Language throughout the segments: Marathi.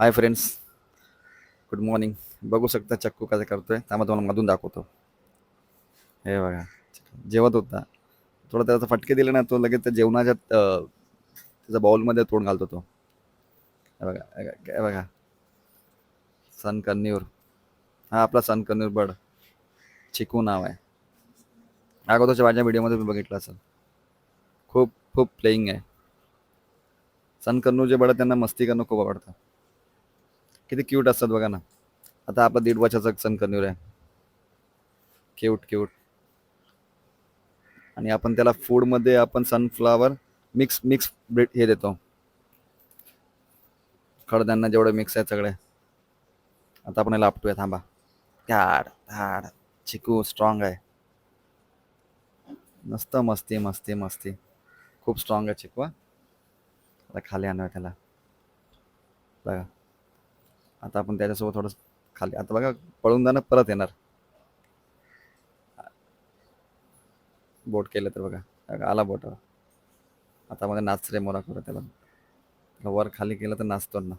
हाय फ्रेंड्स गुड मॉर्निंग बघू शकता चक्कू कसं करतोय. त्यामुळे तुम्हाला मधून दाखवतो. हे बघा. जेवत होता. थोडं त्याचा फटके दिले ना तो लगेच त्या जेवणाच्या त्याचा बाउलमध्ये तोंड घालतो तो बघा काय बघा, बघा. सन कन्यूर हा आपला सन कन्यूर बर्ड चिकू नाव आहे. अगोदरच्या माझ्या व्हिडिओमध्ये तुम्ही बघितलं असेल. खूप खूप प्लेईंग आहे. सन जे बड त्यांना मस्ती करणं खूप आवडतं. किती क्यूट असतात बघा ना. आता आपला दीड वर्षाचा सन आहे क्यूट क्यूट आणि आपण त्याला फूडमध्ये आपण सनफ्लावर मिक्स मिक्स ब्रेड हे देतो. कडधान्य जेवढे मिक्स आहे सगळे. आता आपण याला आपटूया थांबा. धाड धाड चिकू स्ट्रॉंग आहे. मस्त मस्ती मस्ती मस्ती. खूप स्ट्रॉंग आहे चिकू हा. आता खाली आणूया त्याला. बघा. आता आपण त्याच्यासोबत थोडंसं खाली आता बघा पळून जाणं परत येणार. बोट केलं तर बघा. आला बोट. आता मध्ये नाच रे मोरा करू त्याला. त्याला वर खाली केलं तर नाचतो ना.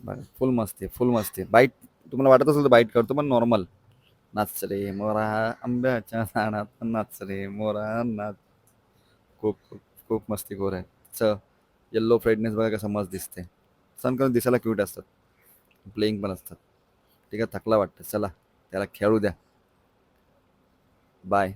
बघा फुल मस्ती फुल मस्ती बाईट तुम्हाला वाटत असेल तर बाईट करतो पण नॉर्मल नाच रे मोरा आंब्याच्या झाडात नाच रे मोरा नाच. खूप खूप खूप मस्तीखोर आहे. च येल्लो फ्रेडनेस बघा कसं मस्त दिसते सन करून दिसायला क्यूट असतात. प्लेईंग पण असतात. ठीक आहे थकला वाटतं. चला त्याला खेळू द्या. बाय